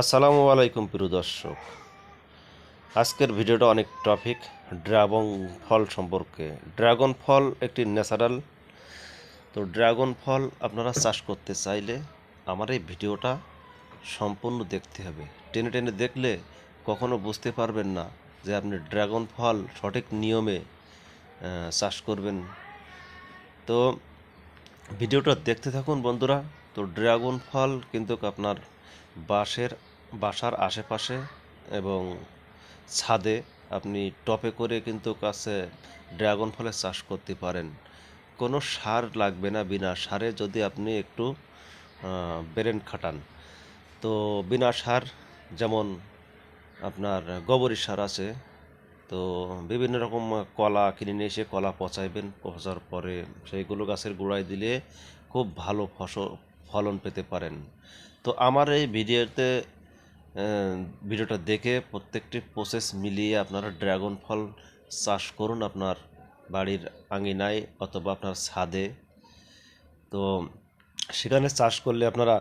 আসসালামু আলাইকুম প্রিয় দর্শক। আজকের ভিডিওটা অনেক টপিক, ড্রাগন ফল সম্পর্কে। ড্রাগন ফল একটি ন্যাচারাল। তো ড্রাগন ফল আপনারা চাষ করতে চাইলে আমার এই ভিডিওটা সম্পূর্ণ দেখতে হবে। টেনে টেনে দেখলে কখনো বুঝতে পারবেন না যে আপনি ড্রাগন ফল সঠিক নিয়মে চাষ করবেন। তো ভিডিওটা দেখতে থাকুন বন্ধুরা। তো ড্রাগন ফল কিন্তু আপনার বাঁশের, বাসার আশেপাশে এবং ছাদে আপনি টপে করে কিন্তু কাছে ড্রাগন ফলের চাষ করতে পারেন। কোনো সার লাগবে না বিনা সারে যদি আপনি একটু ব্রেন খাটান। তো বিনা সার যেমন আপনার গোবরের সার আছে, তো বিভিন্ন রকম কলা কিনে নিয়ে এসে কলা পচাইবেন, পচার পরে সেইগুলো গাছের গোড়ায় দিলে খুব ভালো ফসল ফলন পেতে পারেন। তো আমার এই ভিডিওতে ভিডিওটা দেখে প্রত্যেকটি প্রসেস মিলিয়ে আপনারা ড্রাগন ফল চাষ করুন আপনার বাড়ির আঙিনায় অথবা আপনার ছাদে। তো সেখানে চাষ করলে আপনারা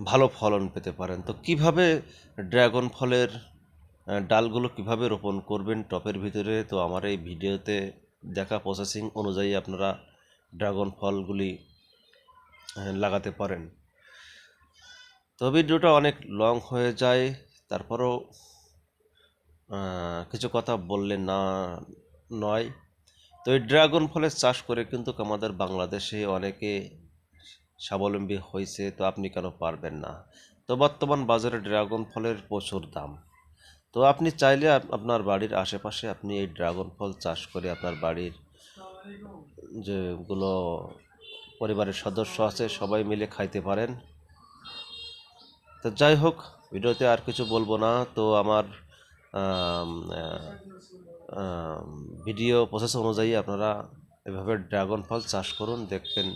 ভালো ফলন পেতে পারেন। তো কীভাবে ড্রাগন ফলের ডালগুলো কীভাবে রোপণ করবেন টপের ভিতরে, তো আমার এই ভিডিওতে দেখা প্রসেসিং অনুযায়ী আপনারা ড্রাগন ফলগুলি লাগাতে পারেন। তো ভিডিওটা অনেক লং হয়ে যায়, তারপরেও কিছু কথা বললে না, নয়। তো এই ড্রাগন ফলের চাষ করে কিন্তু আমাদের বাংলাদেশে অনেকে স্বাবলম্বী হয়েছে, তো আপনি কেন পারবেন না? তো বর্তমান বাজারে ড্রাগন ফলের প্রচুর দাম। তো আপনি চাইলে আপনার বাড়ির আশেপাশে আপনি এই ড্রাগন ফল চাষ করে আপনার বাড়ির যেগুলো পরিবারের সদস্য আছে, সবাই মিলে খাইতে পারেন। তো যাই হোক, ভিডিওতে আর কিছু বলব না। তো আমার ভিডিও প্রসেস অনুযায়ী আপনারা এভাবে ড্রাগন ফল চাষ করুন, দেখবেন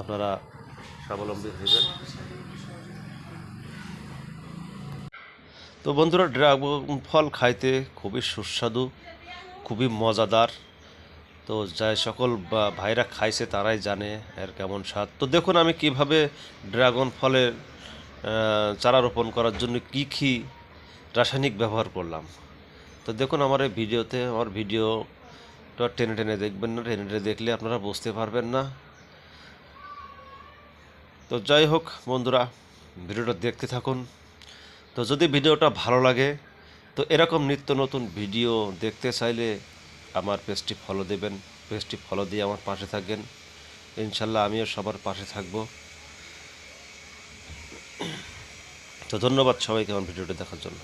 আপনারা স্বাবলম্বী হইবেন। তো বন্ধুরা ড্রাগন ফল খাইতে খুবই সুস্বাদু, খুবই মজাদার। তো যাই, সকল ভাইরা খাইছে, তারাই জানে এর কেমন স্বাদ। তো দেখুন আমি কীভাবে ড্রাগন ফলের চারা রোপণ করার জন্য কী কী রাসায়নিক ব্যবহার করলাম। তো দেখুন আমার এই ভিডিওতে, আমার ভিডিওটা টেনে টেনে দেখবেন না, টেনে টেনে দেখলে আপনারা বুঝতে পারবেন না। তো যাই হোক বন্ধুরা, ভিডিওটা দেখতে থাকুন। তো যদি ভিডিওটা ভালো লাগে, তো এরকম নিত্য নতুন ভিডিও দেখতে চাইলে আমার পেজটি ফলো দেবেন, পেজটি ফলো দিয়ে আমার পাশে থাকবেন ইনশাল্লাহ আমিও সবার পাশে থাকব। তো ধন্যবাদ সবাইকে আমার ভিডিওটি দেখার জন্য।